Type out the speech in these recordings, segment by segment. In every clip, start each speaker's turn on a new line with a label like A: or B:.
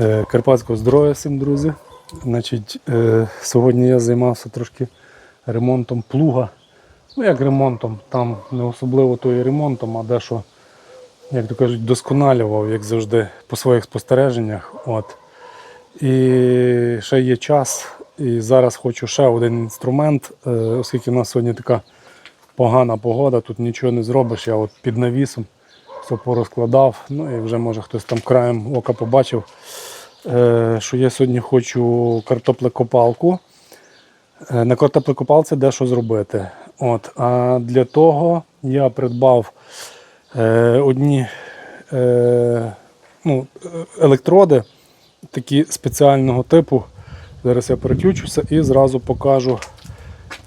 A: Е, Карпатського здоров'я всім, друзі. Значить, е, сьогодні я займався трошки ремонтом плуга. Ну, як ремонтом, там не особливо то і ремонтом, а дещо, як то кажуть, досконалював, як завжди, по своїх спостереженнях. От. І ще є час. І зараз хочу ще один інструмент, е, оскільки в нас сьогодні така погана погода, тут нічого не зробиш. Я от під навісом все порозкладав. Ну і вже може хтось там краєм ока побачив, е, що я сьогодні хочу картоплекопалку. Е, На картоплекопалці дещо зробити. От. А для того я придбав е, одні ну, електроди такі спеціального типу. Зараз я переключуся і зразу покажу,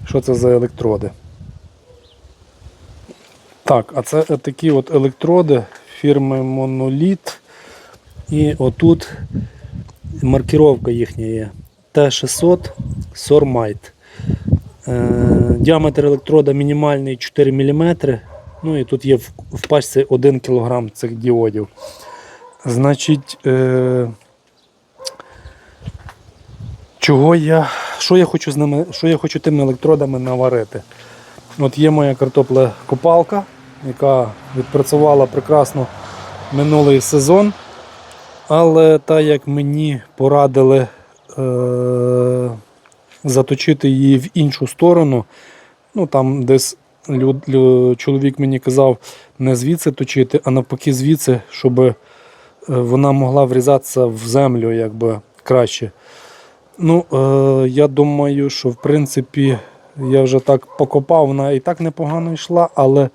A: що це за електроди. Так, а це такі от електроди фірми Monolith. І отут маркіровка їхня є. Т600 Sormite. Е, діаметр електрода мінімальний 4 мм. Ну і тут є в, пачці 1 кг цих діодів. Значить, е, чого я, що я хочу з ними, що я хочу тими електродами наварити? От є моя картопля-копалка, яка відпрацювала прекрасно минулий сезон. Але так як мені порадили е- заточити її в іншу сторону, ну там десь люд, лю- чоловік мені казав не звідси точити, а навпаки звідси, щоб е, вона могла врізатися в землю якби краще. Ну, е, я думаю, що в принципі я вже так покопав, вона і так непогано йшла, але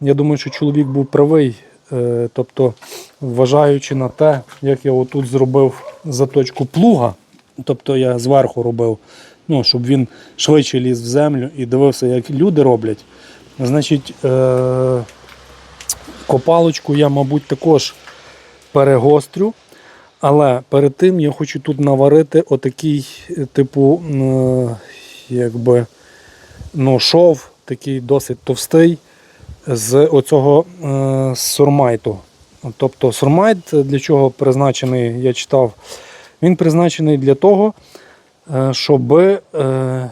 A: я думаю, що чоловік був правий. Е, тобто, вважаючи на те, як я отут зробив заточку плуга, тобто я зверху робив, ну, щоб він швидше ліз в землю і дивився, як люди роблять. Значить, е, копалочку я, мабуть, також перегострю. Але перед тим я хочу тут наварити отакий, е, типу, якби, ну, шов, такий досить товстий з оцього е, сурмайту. Тобто сурмайт для чого призначений, я читав, він призначений для того, е, щоб е,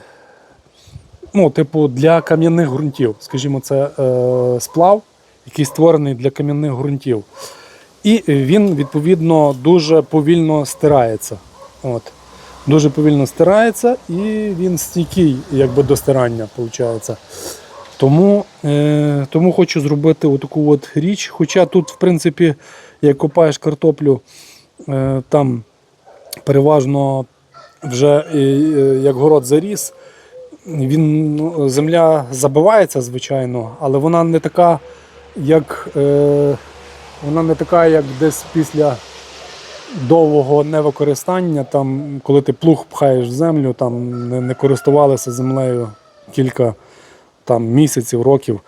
A: ну, типу, для кам'яних ґрунтів. Скажімо, це сплав, який створений для кам'яних ґрунтів. І він, відповідно, дуже повільно стирається. От. Дуже повільно стирається і він стійкий якби, до стирання. Виходить. Тому, тому хочу зробити отаку от річ. Хоча тут, в принципі, як копаєш картоплю, е, там переважно вже е, е, як город заріс, він, ну, земля забивається, звичайно, але вона не така, як. Е, вона не така, як десь після довгого невикористання, там, коли ти плуг пхаєш в землю, там не користувалися землею кілька там, місяців, років.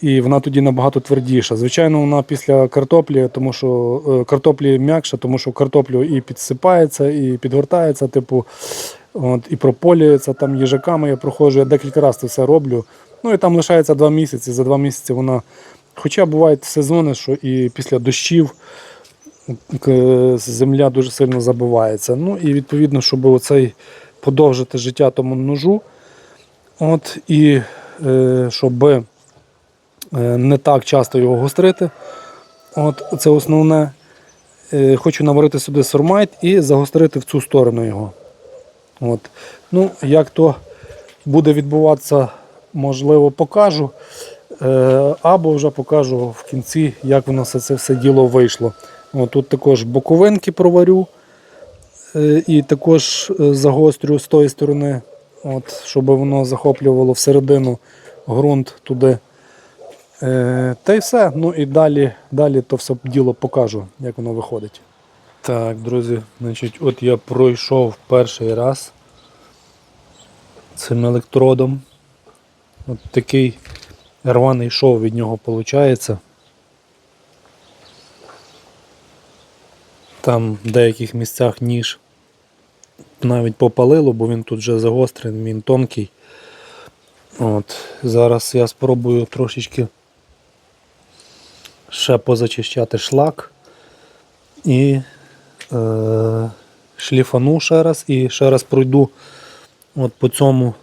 A: І вона тоді набагато твердіша. Звичайно, вона після картоплі, тому що е, картоплі м'якша, тому що картоплю і підсипається, і підгортається, типу, от, і прополюється там їжаками. Я проходжу, я декілька разів це все роблю. Ну і там лишається два місяці. За два місяці вона Хоча бувають сезони, що і після дощів земля дуже сильно забивається. Ну і відповідно, щоб оцей подовжити життя тому ножу, от, і е, щоб е, не так часто його гострити. От, це основне. Е, хочу наварити сюди сурмайт і загострити в цю сторону його. От. Ну, як то буде відбуватися, можливо, покажу. Е, Або вже покажу в кінці, як воно це все діло вийшло. От, тут також боковинки проварю е, і також е, загострю з тої сторони, от, щоб воно захоплювало всередину ґрунт туди. Е, Та й все. Ну і далі, далі то все діло покажу, як воно виходить. Так, друзі, значить, от я пройшов перший раз цим електродом. От такий рваний шов від нього виходить. Там в деяких місцях ніж навіть попалило, бо він тут вже загострений, він тонкий. От, Зараз я спробую трошечки ще позачищати шлак і е, шліфану ще раз і ще раз пройду от по цьому,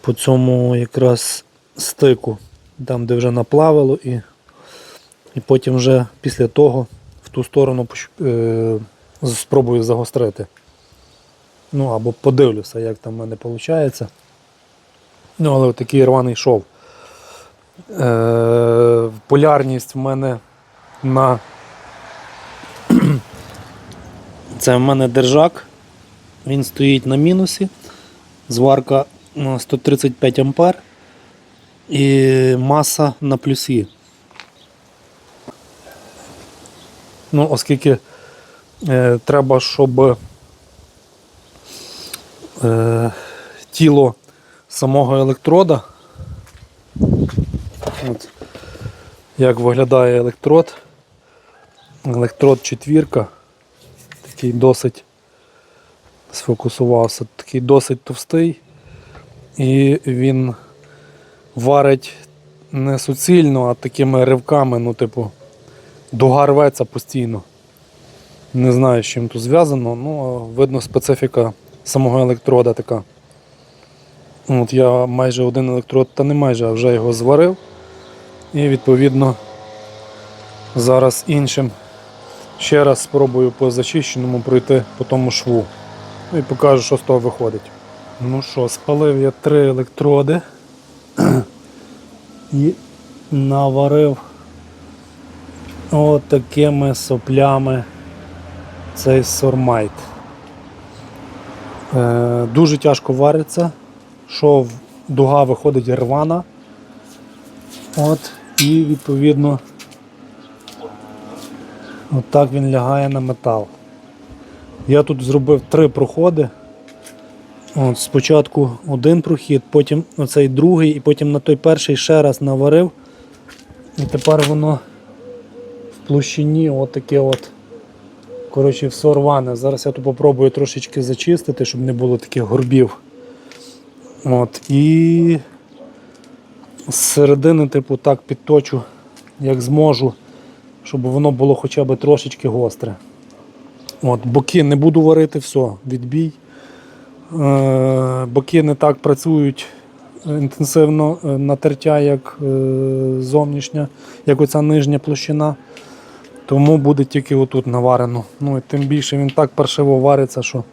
A: по цьому якраз стику, там де вже наплавило, і, і потім вже після того в ту сторону е, спробую загострити. Ну або подивлюся, як там в мене виходить. Ну, але такий рваний шов. Е, полярність в мене на. Це в мене держак. Він стоїть на мінусі. Зварка ну, 135 ампер і маса на плюсі. Ну, оскільки е, треба, щоб е, тіло самого електрода. От, як виглядає електрод. Електрод четвірка. Такий досить сфокусувався, такий досить товстий. І він варить не суцільно, а такими ривками, ну, типу, дуга рветься постійно. Не знаю, з чим тут зв'язано, ну, видно специфіка самого електрода така. От я майже один електрод, та не майже, а вже його зварив. І відповідно зараз іншим ще раз спробую по зачищеному пройти по тому шву. Ну і покажу, що з того виходить. Ну що, спалив я три електроди і наварив от такими соплями цей сормайт. Е, дуже тяжко вариться, шов дуга виходить рвана. От, і відповідно отак він лягає на метал. Я тут зробив три проходи. От, спочатку один прохід, потім оцей другий, і потім на той перший ще раз наварив. І тепер воно в площині отаке от. Коротше, все рване. Зараз я тут попробую трошечки зачистити, щоб не було таких горбів. От, і з середини, типу, так підточу, як зможу, щоб воно було хоча б трошечки гостре. От, боки не буду варити, все, відбій. Е, боки не так працюють інтенсивно е, на тертя, як е, зовнішня, як оця нижня площина. Тому буде тільки отут наварено. Ну і тим більше він так паршиво вариться, що.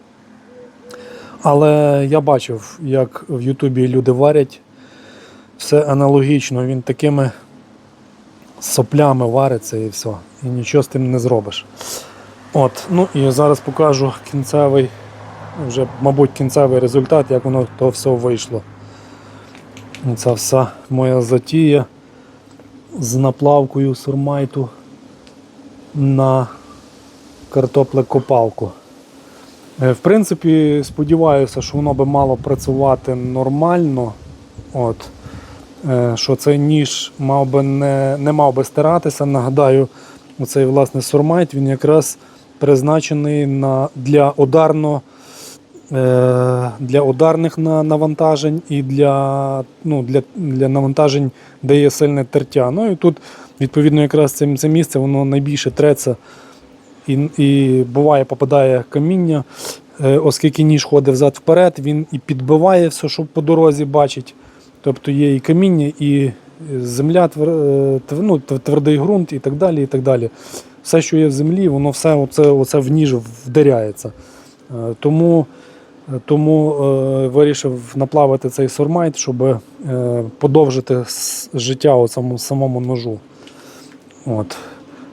A: Але я бачив, як в Ютубі люди варять. Все аналогічно, він такими соплями вариться і все. І нічого з тим не зробиш. От, ну і зараз покажу кінцевий, вже, мабуть, кінцевий результат, як воно то все вийшло. Ця вся моя затія з наплавкою сурмайту на картоплекопалку. Е, В принципі, сподіваюся, що воно би мало працювати нормально. От. Е, Що цей ніж мав би не, не мав би стиратися. Нагадаю, оцей власне сурмайт він якраз призначений на, для ударно. е, Для ударних навантажень і для, ну, для, для навантажень, де є сильне тертя. Ну і тут, відповідно, якраз це, це місце воно найбільше треться і, і буває, попадає каміння, Е, оскільки ніж ходить взад-вперед, він і підбиває все, що по дорозі бачить. Тобто є і каміння, і земля, твер- е, ну, твердий ґрунт і так далі. і так далі. Все, що є в землі, воно все оце, оце в ніж вдаряється. Е, Тому, тому е, вирішив наплавити цей сормайт, щоб е, подовжити життя у самому ножу. От.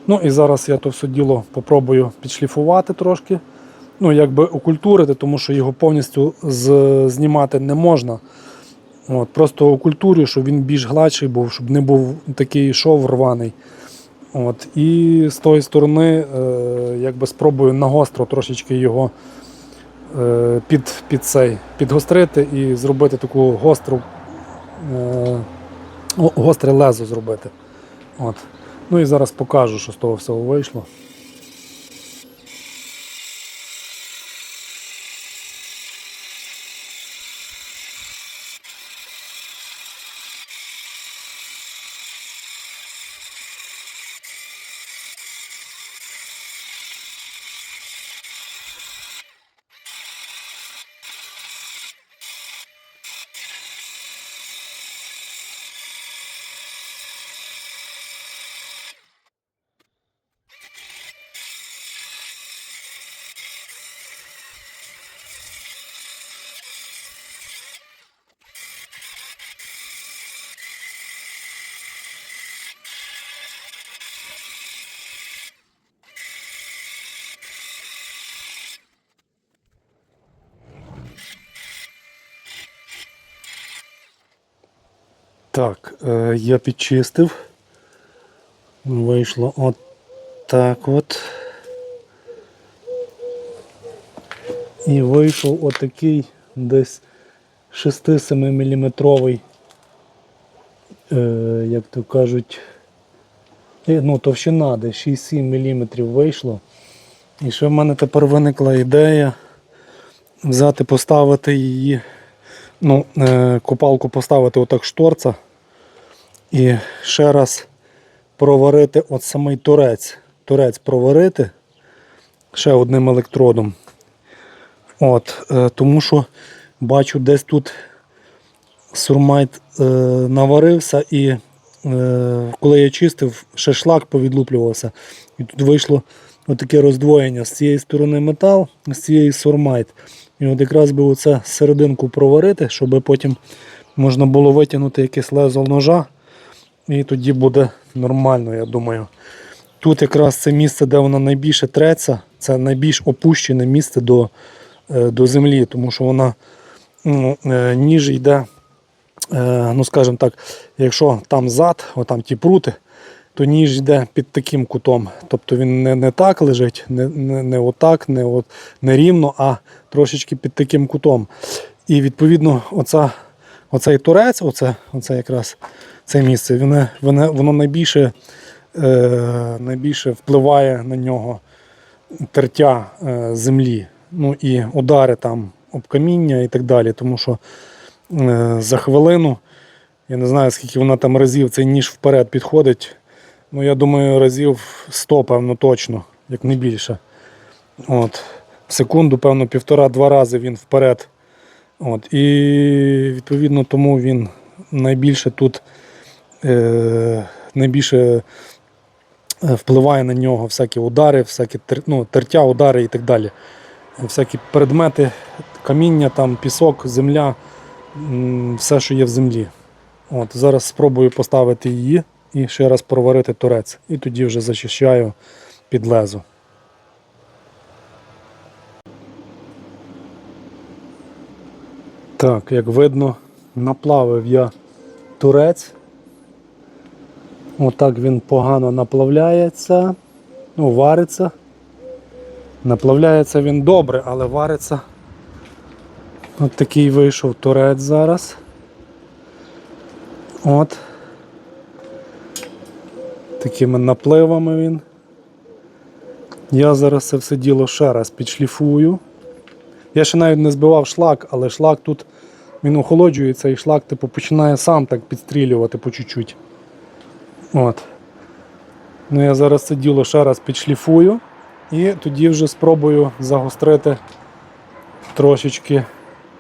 A: Ну і зараз я то все діло попробую підшліфувати трошки. Ну, якби окультурити, тому що його повністю з, знімати не можна. От, просто окультурю, щоб він більш гладший був, щоб не був такий шов рваний. От, і з тої сторони е, якби спробую нагостро трошечки його е, під, під цей, підгострити і зробити таку гостру, е, гостре лезо зробити. От. Ну і зараз покажу, що з того всього вийшло. Так, е, я підчистив. Вийшло от так от. І вийшов отакий десь 6-7 мм, е, як то кажуть, е, ну, товщина десь 6-7 мм вийшло. І ще в мене тепер виникла ідея взяти, поставити її, ну, е, копалку поставити отак шторца і ще раз проварити от самий турець. Турець проварити ще одним електродом. От, е, тому що бачу, десь тут сурмайт е, наварився і коли я чистив, ще шлак повідлуплювався. І тут вийшло отаке роздвоєння з цієї сторони метал, з цієї сурмайт. І от якраз би оце серединку проварити, щоб потім можна було витягнути якесь лезо ножа. І тоді буде нормально, я думаю. Тут якраз це місце, де вона найбільше треться, це найбільш опущене місце до, е, до землі, тому що вона ну, е, ніж йде, е, ну скажімо так, якщо там зад, отам ті прути, то ніж йде під таким кутом. Тобто він не, не так лежить, не, не, не отак, не, от, не рівно, а трошечки під таким кутом. І відповідно, оця, оцей турець, оце, оце якраз це місце, воно, воно, воно найбільше, е, найбільше впливає на нього тертя е, землі. Ну і удари там об каміння і так далі. Тому що е, за хвилину, я не знаю, скільки вона там разів цей ніж вперед підходить. Ну, я думаю, разів 100, певно, точно, як не більше. От. Секунду, певно, півтора-два рази він вперед. От. І відповідно тому він найбільше тут е, найбільше е, впливає на нього всякі удари, всякі ну, тертя, удари і так далі. Всякі предмети, каміння, там, пісок, земля, все, що є в землі. От, зараз спробую поставити її і ще раз проварити торець. І тоді вже зачищаю під лезо. Так, як видно, наплавив я турець. Отак він погано наплавляється, ну, вариться. Наплавляється він добре, але вариться. От такий вийшов турець зараз. От. Такими напливами він. Я зараз це все діло ще раз підшліфую. Я ще навіть не збивав шлак, але шлак тут він охолоджується і шлак типу, починає сам так підстрілювати по чуть-чуть. От. Ну, я зараз це діло ще раз підшліфую і тоді вже спробую загострити трошечки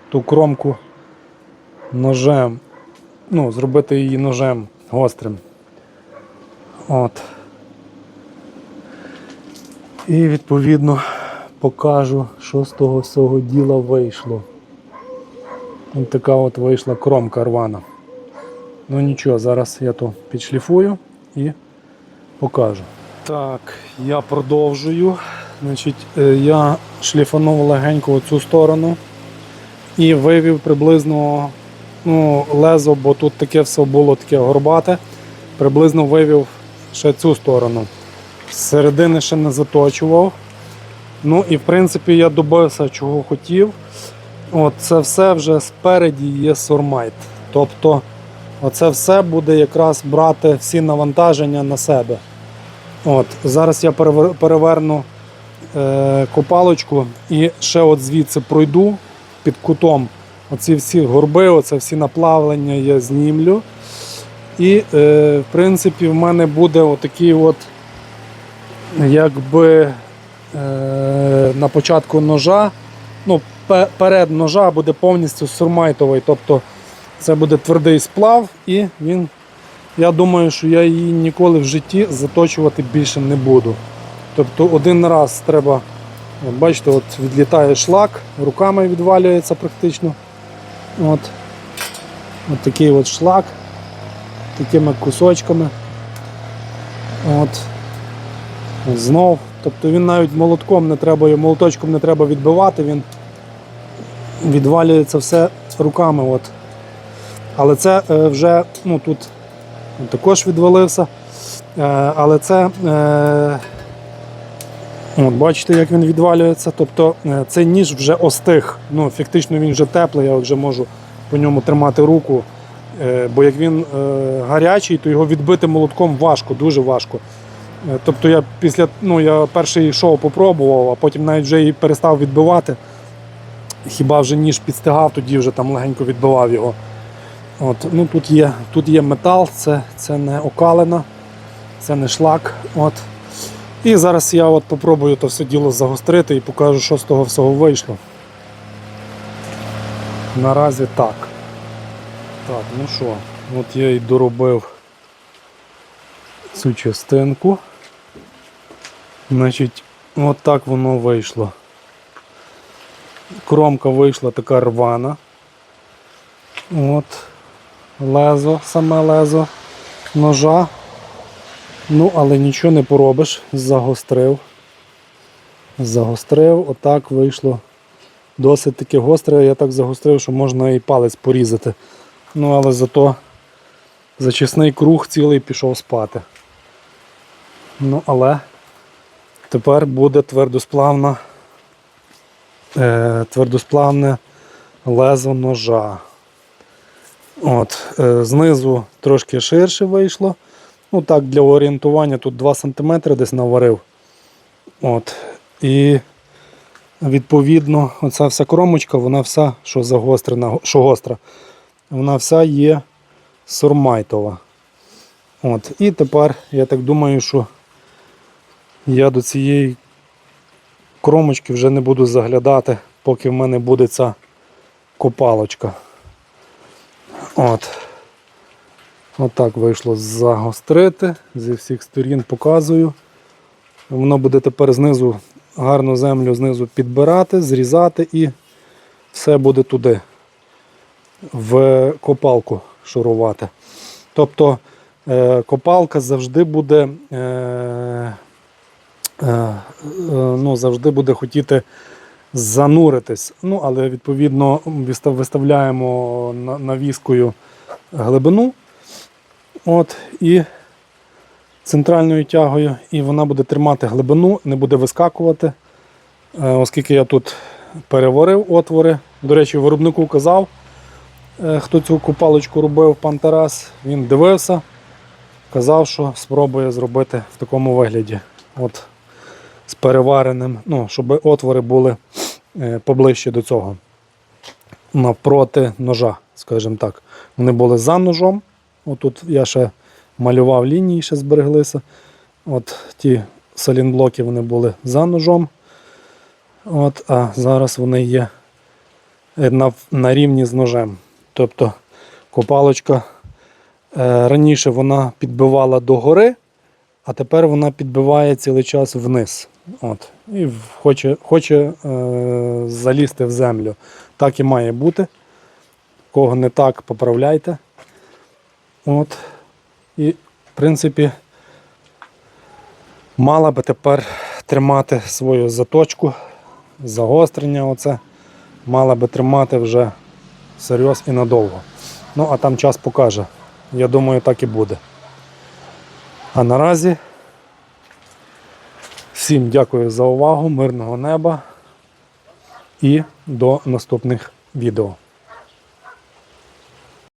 A: ту кромку ножем. Ну, зробити її ножем гострим. От. І відповідно покажу, що з того всього діла вийшло. Ось така от вийшла кромка рвана. Ну нічого, зараз я то підшліфую і покажу. Так, я продовжую. Значить, е, я шліфанув легенько оцю сторону і вивів приблизно ну, лезо, бо тут таке все було таке горбате. Приблизно вивів ще цю сторону. З середини ще не заточував. Ну і в принципі я добився, чого хотів. От Це все вже спереді є сурмайт. Тобто оце все буде якраз брати всі навантаження на себе. От, Зараз я переверну е, копалочку і ще от звідси пройду під кутом. Оці всі горби, оце всі наплавлення я знімлю. І, е, в принципі, в мене буде отакий от, якби е, на початку ножа, ну, перед ножа буде повністю сурмайтовий. Тобто це буде твердий сплав, і він, я думаю, що я її ніколи в житті заточувати більше не буду. Тобто один раз треба, от бачите, от відлітає шлак, руками відвалюється практично. От, от такий от шлак, такими кусочками. От. Знов. Тобто він навіть молотком не треба, молоточком не треба відбивати, він відвалюється все руками. От. Але це е, вже ну, тут також відвалився. Е, але це, е, от, бачите, як він відвалюється. Тобто цей ніж вже остиг. Ну, фактично він вже теплий, я вже можу по ньому тримати руку. Е, бо як він е, гарячий, то його відбити молотком важко, дуже важко. Е, Тобто я після ну, я перший шоу попробував, а потім навіть вже і перестав відбивати. Хіба вже ніж підстигав, тоді вже там легенько відбивав його. От, ну, тут, є, тут є метал, це, це не окалина, це не шлак. От. І зараз я от попробую то все діло загострити і покажу, що з того всього вийшло. Наразі так. Так, ну що, от я і доробив цю частинку. Значить, от так воно вийшло. Кромка вийшла така рвана. От. Лезо, саме лезо ножа. Ну, але нічого не поробиш, загострив. Загострив, отак вийшло. Досить таки гостре, я так загострив, що можна і палець порізати. Ну, але зато зачисний круг цілий пішов спати. Ну, але тепер буде твердосплавна, е, твердосплавне лезо ножа. От, е, знизу трошки ширше вийшло. Ну так, для орієнтування тут 2 см десь наварив. От. І відповідно, оця вся кромочка, вона вся, що загострена, що гостра, вона вся є сурмайтова. От. І тепер я так думаю, що я до цієї кромочки вже не буду заглядати, поки в мене буде ця копалочка. От. Отак вийшло загострити. Зі всіх сторін показую. Воно буде тепер знизу гарну землю знизу підбирати, зрізати і все буде туди, в копалку шурувати. Тобто е, копалка завжди буде, е, е, ну, завжди буде хотіти зануритись. Ну, але відповідно виставляємо навіскою глибину. От, і центральною тягою, і вона буде тримати глибину, не буде вискакувати. Оскільки я тут переварив отвори. До речі, виробнику казав, хто цю купалочку робив, пан Тарас, він дивився, казав, що спробує зробити в такому вигляді. От, з перевареним, ну, щоб отвори були е, поближче до цього. Навпроти ножа, скажімо так. Вони були за ножом. Отут я ще малював лінії, ще збереглися. От ті салінблоки вони були за ножом. От, а зараз вони є е, на, на рівні з ножем. Тобто копалочка е, раніше вона підбивала догори, а тепер вона підбиває цілий час вниз. От, і хоче, хоче е, залізти в землю. Так і має бути. Кого не так, поправляйте. От. І, в принципі, мала би тепер тримати свою заточку, загострення оце. Мала би тримати вже серйоз і надовго. Ну, а там час покаже. Я думаю, так і буде. А наразі всім дякую за увагу, мирного неба і до наступних відео.